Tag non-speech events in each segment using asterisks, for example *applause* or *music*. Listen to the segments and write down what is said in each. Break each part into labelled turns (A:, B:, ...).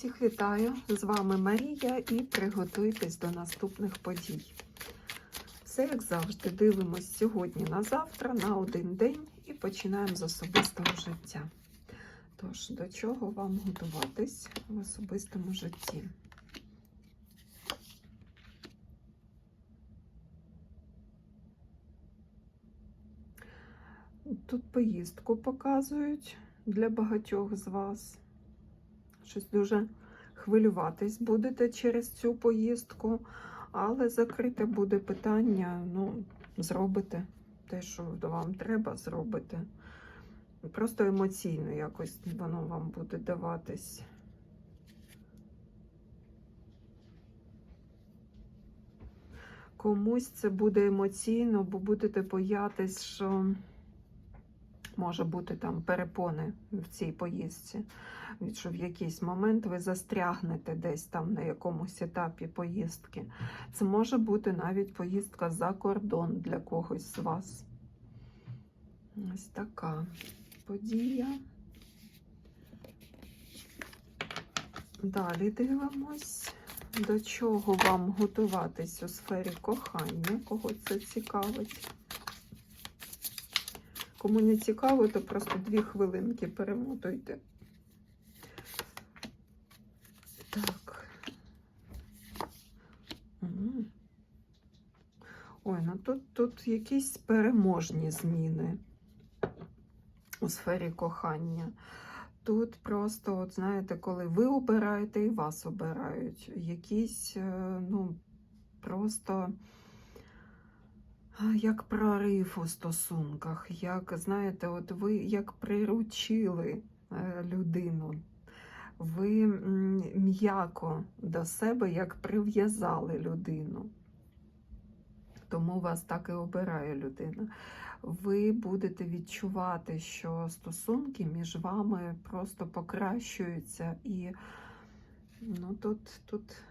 A: Всіх вітаю! З вами Марія і приготуйтесь до наступних подій. Все, як завжди, дивимось сьогодні на завтра, на один день і починаємо з особистого життя. Тож, до чого вам готуватись в особистому житті? Тут поїздку показують для багатьох з вас. Щось дуже хвилюватись будете через цю поїздку, але закрите буде питання, ну, зробите те, що вам треба, зробите. Просто емоційно якось воно вам буде даватись. Комусь це буде емоційно, бо будете боятись, що може бути там перепони в цій поїздці. Що в якийсь момент ви застрягнете десь там на якомусь етапі поїздки. Це може бути навіть поїздка за кордон для когось з вас. Ось така подія. Далі дивимось, до чого вам готуватись у сфері кохання, кого це цікавить. Кому не цікаво, то просто дві хвилинки перемотуйте. Так. Ой, ну тут, тут якісь переможні зміни у сфері кохання. Тут просто, от знаєте, коли ви обираєте і вас обирають, якісь, е, ну, просто як прорив у стосунках, як, знаєте, от ви як приручили е, людину. Ви м'яко до себе як прив'язали людину. Тому вас так і обирає людина. Ви будете відчувати, що стосунки між вами просто покращуються, і ну, тут, тут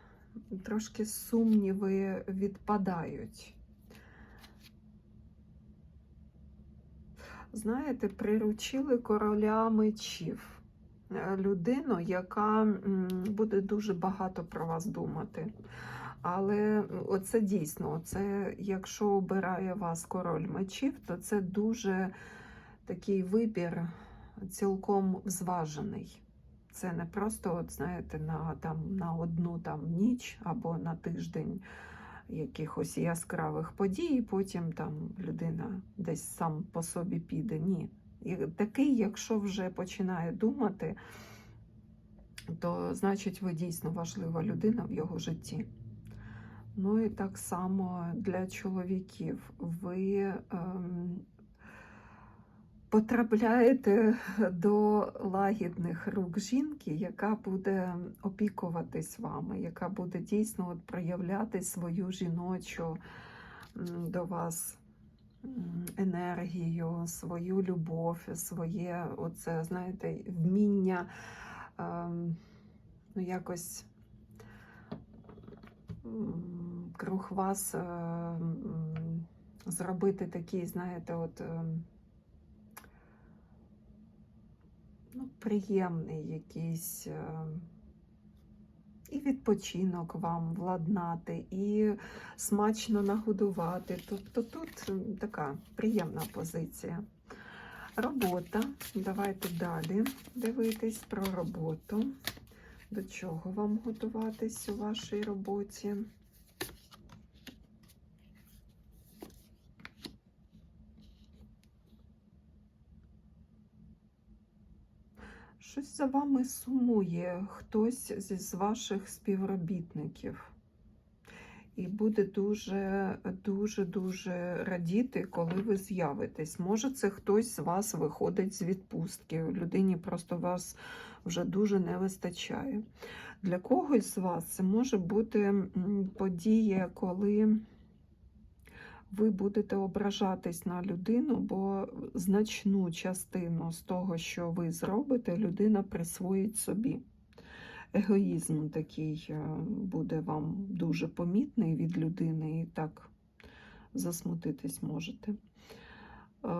A: трошки сумніви відпадають. Знаєте, приручили короля мечів е, людину, яка буде дуже багато про вас думати. Але оце дійсно, оце, якщо обирає вас король мечів, то це дуже такий вибір цілком зважений. Це не просто, от, знаєте, на, там, на одну там, ніч або на тиждень якихось яскравих подій, і потім там людина десь сам по собі піде. Ні. І такий, якщо вже починає думати, то значить ви дійсно важлива людина в його житті. Ну і так само для чоловіків. Ви ем, потрапляєте *laughs* до лагідних рук жінки, яка буде опікуватись вами, яка буде дійсно от проявляти свою жіночу до вас енергію, свою любов, своє, оце, знаєте, вміння ем, ну, якось круг вас е, зробити такий, знаєте, от. ем, ну, приємний якийсь е, і відпочинок вам владнати, і смачно нагодувати. Тобто тут така приємна позиція. Робота. Давайте далі дивитись про роботу. До чого вам готуватись у вашій роботі? Щось за вами сумує хтось з ваших співробітників. І буде дуже, дуже, дуже радіти, коли ви з'явитесь. Може, це хтось з вас виходить з відпустки. Людині просто вас вже дуже не вистачає. Для когось з вас це може бути подія, коли ви будете ображатись на людину, бо значну частину з того, що ви зробите, людина присвоїть собі. Егоїзм такий е, буде вам дуже помітний від людини, і так засмутитись можете. Е,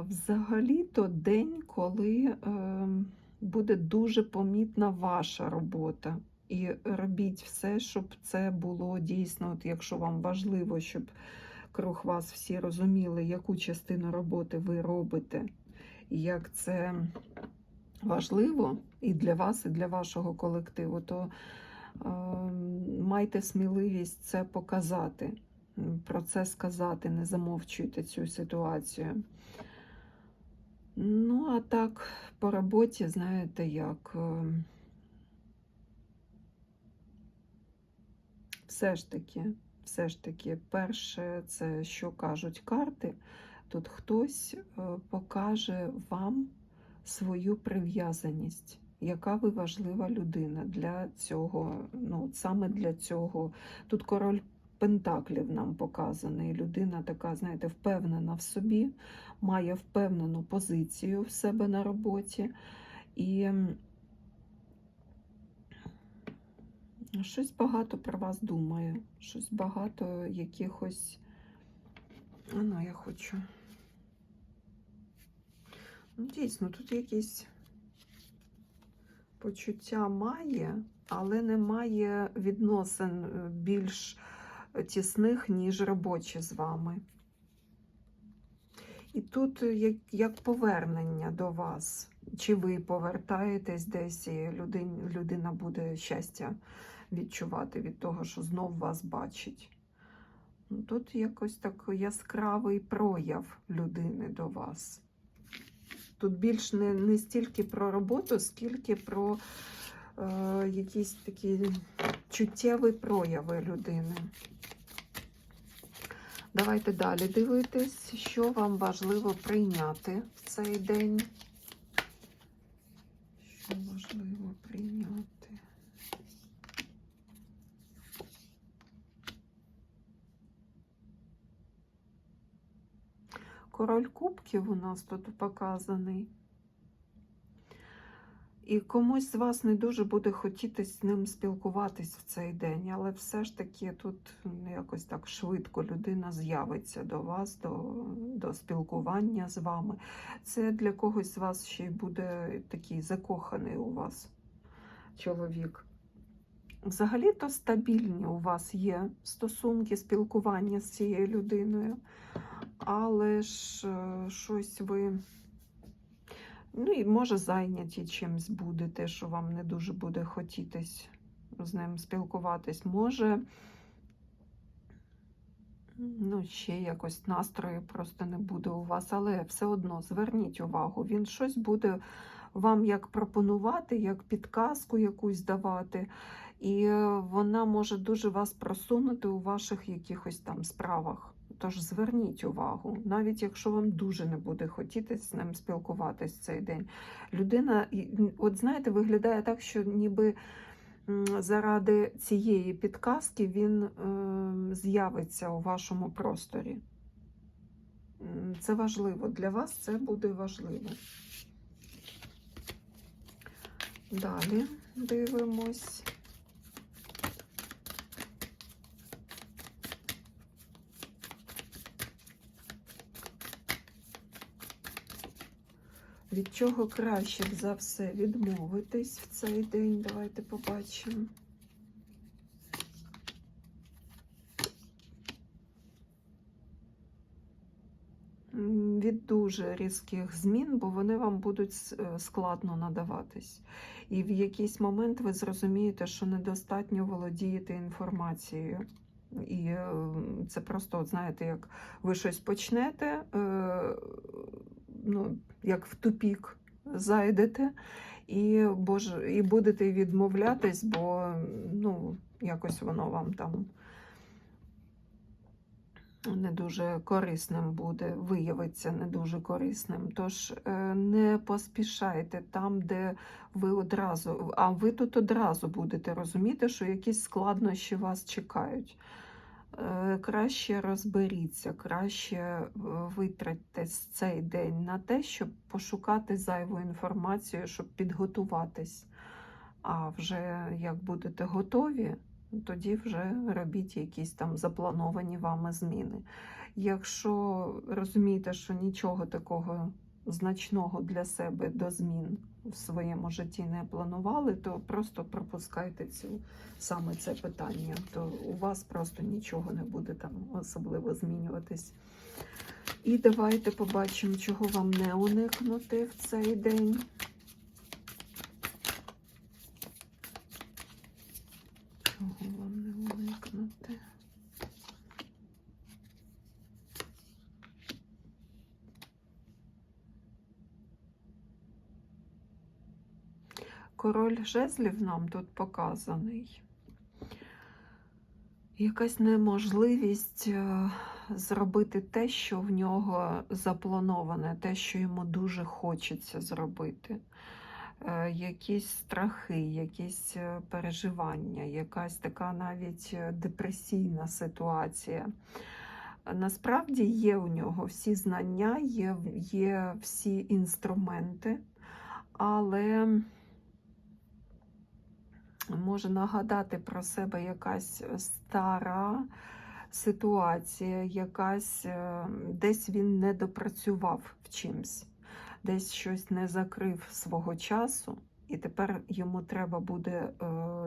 A: Взагалі-то день, коли е, буде дуже помітна ваша робота. І робіть все, щоб це було дійсно, от якщо вам важливо, щоб круг вас всі розуміли, яку частину роботи ви робите, як це важливо і для вас, і для вашого колективу, то е, майте сміливість це показати, про це сказати, не замовчуйте цю ситуацію. Ну, а так, по роботі, знаєте, як. е, Все ж таки, все ж таки, перше, це що кажуть карти, тут хтось е, покаже вам свою прив'язаність, яка ви важлива людина для цього, ну, саме для цього. Тут король Пентаклів нам показаний. Людина така, знаєте, впевнена в собі, має впевнену позицію в себе на роботі. І щось багато про вас думає, щось багато якихось. А ну, я хочу. Ну, дійсно, тут якісь почуття має, але немає відносин е, більш тісних, ніж робочі з вами. І тут як, як повернення до вас. Чи ви повертаєтесь десь, і людин, людина буде щастя відчувати від того, що знов вас бачить. Ну, Тут якось так яскравий прояв людини до вас. Тут більш не, не стільки про роботу, скільки про е, якісь такі чуттєві прояви людини. Давайте далі дивитись, що вам важливо прийняти в цей день. Що важливо прийняти? Король кубків у нас тут показаний. І комусь з вас не дуже буде хотітись з ним спілкуватись в цей день, але все ж таки тут ну, якось так швидко людина з'явиться до вас, до, до спілкування з вами. Це для когось з вас ще й буде такий закоханий у вас чоловік. Взагалі-то стабільні у вас є стосунки, спілкування з цією людиною, але ж е, щось ви. Ну і може зайняті чимось будете, що вам не дуже буде хотітись з ним спілкуватись. Може, ну, ще якось настрою просто не буде у вас, але все одно зверніть увагу, він щось буде вам як пропонувати, як підказку якусь давати. І е, вона може дуже вас просунути у ваших якихось там справах. Тож зверніть увагу, навіть якщо вам дуже не буде хотітись з ним спілкуватись цей день. Людина, от знаєте, виглядає так, що ніби заради цієї підказки він е, з'явиться у вашому просторі. Це важливо. Для вас це буде важливо. Далі дивимось. Від чого краще за все відмовитись в цей день? Давайте побачимо. Від дуже різких змін, бо вони вам будуть е, складно надаватись. І в якийсь момент ви зрозумієте, що недостатньо володієте інформацією. І е, це просто, от знаєте, як ви щось почнете, е, ну, як в тупік зайдете, і, боже, і будете відмовлятись, бо ну, якось воно вам там не дуже корисним буде, виявиться не дуже корисним. Тож е, не поспішайте там, де ви одразу, а ви тут одразу будете розуміти, що якісь складнощі вас чекають. Е, Краще розберіться, краще е, витратьте цей день на те, щоб пошукати зайву інформацію, щоб підготуватись. А вже як будете готові, тоді вже робіть якісь там заплановані вами зміни. Якщо розумієте, що нічого такого значного для себе до змін в своєму житті не планували, то просто пропускайте цю саме це питання. То у вас просто нічого не буде там особливо змінюватись. І давайте побачимо, чого вам не уникнути в цей день. Чого вам не уникнути? Король жезлів нам тут показаний. Якась неможливість е, зробити те, що в нього заплановане, те, що йому дуже хочеться зробити. Е, Якісь страхи, якісь е, переживання, якась така навіть депресійна ситуація. Насправді є у нього всі знання, є, є всі інструменти, але може нагадати про себе якась стара ситуація, якась е, десь він не допрацював в чимсь, десь щось не закрив свого часу, і тепер йому треба буде е,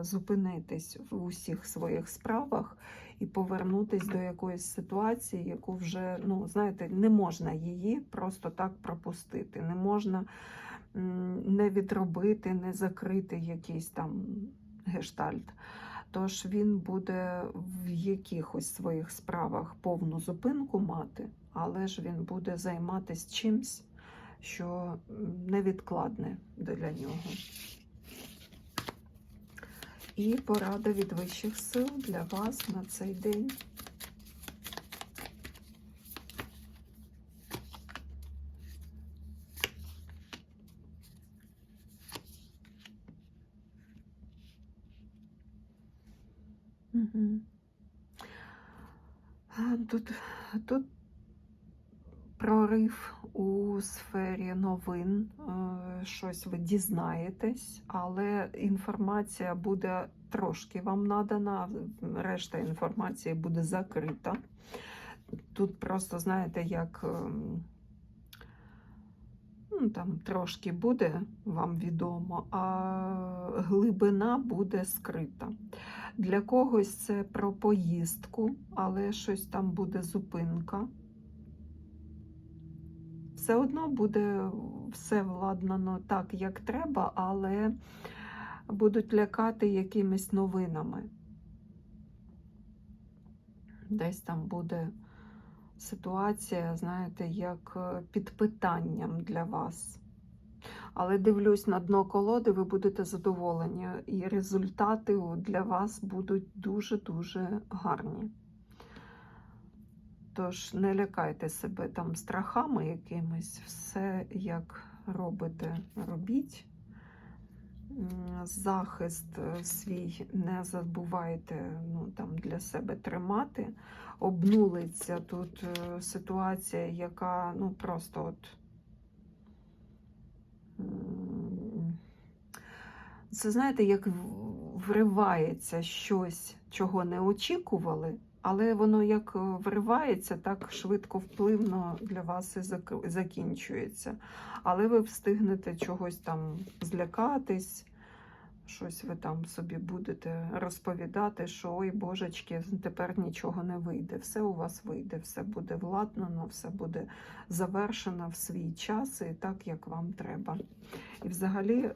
A: зупинитись в усіх своїх справах і повернутись до якоїсь ситуації, яку вже, ну, знаєте, не можна її просто так пропустити, не можна не відробити, не закрити якийсь там гештальт. Тож він буде в якихось своїх справах повну зупинку мати, але ж він буде займатися чимсь, що невідкладне для нього. І порада від вищих сил для вас на цей день. Угу. Тут, тут прорив у сфері новин, е, щось ви дізнаєтесь, але інформація буде трошки вам надана, решта інформації буде закрита. Тут просто, знаєте, як ем, ну, там трошки буде вам відомо, а глибина буде скрита. Для когось це про поїздку, але щось там буде зупинка. Все одно буде все владнано так, як треба, але будуть лякати якимись новинами. Десь там буде ситуація, знаєте, як е, під питанням для вас. Але дивлюсь на дно колоди, ви будете задоволені, і результати для вас будуть дуже-дуже гарні. Тож не лякайте себе там страхами якимись, все як робите, робіть. Захист е, свій не забувайте ну, там, для себе тримати. Обнулиться тут е, ситуація, яка ну, просто от. Це знаєте, як вривається щось, чого не очікували, але воно як е, вривається, так швидко впливно для вас і закінчується. Але ви встигнете чогось там злякатись, щось ви там собі будете розповідати, що ой, божечки, тепер нічого не вийде. Все у вас вийде, все буде владнано, все буде завершено в свій час і так, як вам треба. І взагалі е,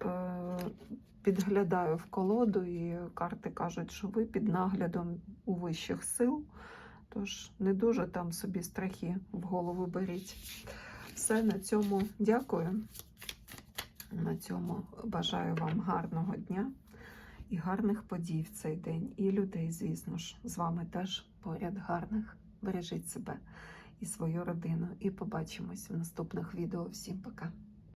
A: підглядаю в колоду, і карти кажуть, що ви під наглядом у вищих сил. Тож не дуже там собі страхи в голову беріть. Все на цьому дякую. На цьому бажаю вам гарного дня і гарних подій в цей день. І людей, звісно ж, з вами теж поряд гарних. Бережіть себе і свою родину. І побачимось в наступних відео. Всім пока!